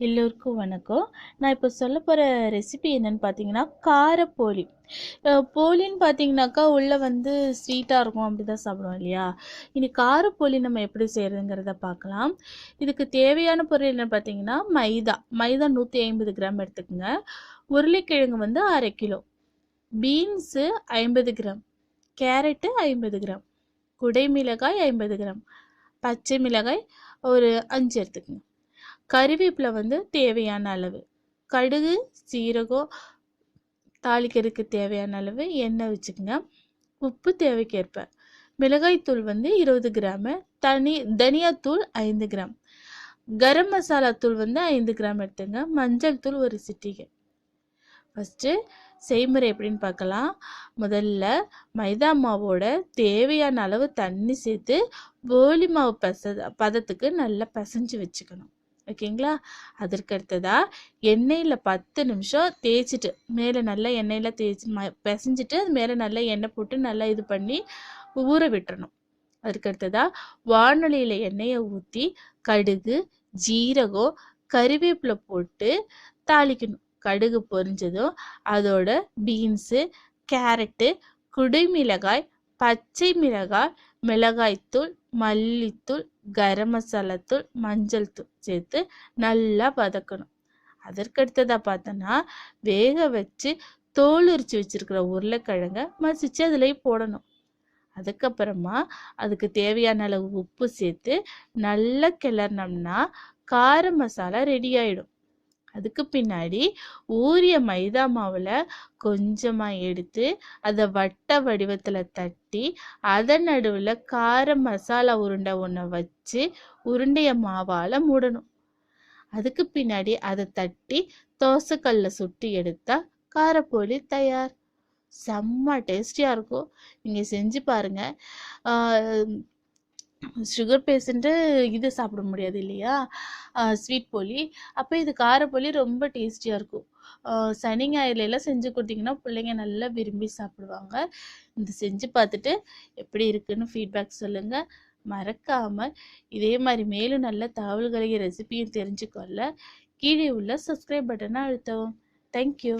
எல்லோருக்கும் வணக்கம். நான் இப்போ சொல்ல போகிற ரெசிபி என்னென்னு பார்த்தீங்கன்னா காரப்போலி. போலின்னு பார்த்தீங்கன்னாக்கா உள்ளே வந்து ஸ்வீட்டாக இருக்கும் அப்படி தான் சாப்பிடுவோம் இல்லையா? இனி காரப்போலி நம்ம எப்படி செய்கிறதுங்கிறத பார்க்கலாம் இதுக்கு தேவையான பொருள் என்னன்னு பார்த்தீங்கன்னா மைதா. மைதா நூற்றி ஐம்பது கிராம் எடுத்துக்கோங்க. உருளைக்கிழங்கு வந்து அரை கிலோ. பீன்ஸு ஐம்பது கிராம். கேரட்டு ஐம்பது கிராம். குடை மிளகாய் ஐம்பது கிராம். பச்சை மிளகாய் ஒரு அஞ்சு எடுத்துக்கோங்க. கருவேப்பில வந்து தேவையான அளவு. கடுகு சீரகம் தாளிக்கிறதுக்கு தேவையான அளவு எண்ணெய் வச்சுக்கோங்க. உப்பு தேவைக்கேற்ப. மிளகாய்த்தூள் வந்து இருபது கிராமு. தனி தனியாத்தூள் ஐந்து கிராம். கரம் மசாலா தூள் வந்து ஐந்து கிராம் எடுத்துங்க. மஞ்சள் தூள் ஒரு சிட்டிகை. ஃபஸ்ட்டு செய்முறை எப்படின்னு பார்க்கலாம். முதல்ல மைதா மாவோட தேவையான அளவு தண்ணி சேர்த்து போலி மாவு பச பதத்துக்கு நல்லா பிசைஞ்சு வச்சுக்கணும். ஓகேங்களா? அதற்கு அடுத்ததாக எண்ணெயில் பத்து நிமிஷம் தேய்ச்சிட்டு மேலே நல்லா எண்ணெயில் தேய்ச்சி ம பிசைஞ்சிட்டு அது மேலே நல்லா எண்ணெய் போட்டு நல்லா இது பண்ணி ஊற விட்டுறணும். அதுக்கு அடுத்ததாக வானொலியில் எண்ணெயை ஊற்றி கடுகு ஜீரகம் கருவேப்பிலை போட்டு தாளிக்கணும். கடுகு பொரிஞ்சதும் அதோட பீன்ஸு கேரட்டு குடைமிளகாய் பச்சை மிளகாய் மிளகாய்த்தூள் மல்லித்தூள் கரம் மசாலாத்தூள் மஞ்சள் தூள் சேர்த்து நல்லா வதக்கணும். அதற்கடுத்ததாக பார்த்தோன்னா வேக வச்சு தோல் உரிச்சு வச்சுருக்கிற உருளைக்கிழங்க மசிச்சு அதுலேயே போடணும். அதுக்கப்புறமா அதுக்கு தேவையான அளவு உப்பு சேர்த்து நல்லா கிளறினோம்னா கார மசாலா ரெடி ஆகிடும் அதுக்கு பின்னாடி ஊறிய மைதா மாவில் கொஞ்சமாக எடுத்து அதை வட்ட வடிவத்தில் தட்டி அதன் நடுவில் கார மசாலா உருண்டை ஒன்றை வச்சு உருண்டைய மாவால் மூடணும். அதுக்கு பின்னாடி அதை தட்டி தோசைக்கல்ல சுட்டி எடுத்தா காரப்போலி தயார். செம்ம டேஸ்டியாக இருக்கும். நீங்கள் செஞ்சு பாருங்கள் சுகர் பேஷண்ட்டு இது சாப்பிட முடியாது இல்லையா? ஸ்வீட் போலி. அப்போ இது காரப்போலி ரொம்ப டேஸ்டியாக இருக்கும். சனி ஞாயிறுலாம் எல்லாம் செஞ்சு கொடுத்தீங்கன்னா பிள்ளைங்க நல்லா விரும்பி சாப்பிடுவாங்க. இந்த செஞ்சு பார்த்துட்டு எப்படி இருக்குன்னு ஃபீட்பேக் சொல்லுங்கள் மறக்காமல் இதே மாதிரி மேலும் நல்ல தகவல்களையும் ரெசிபியும் தெரிஞ்சுக்கொள்ள கீழே உள்ள சப்ஸ்கிரைப் பட்டனை அழுத்தவும். தேங்க்யூ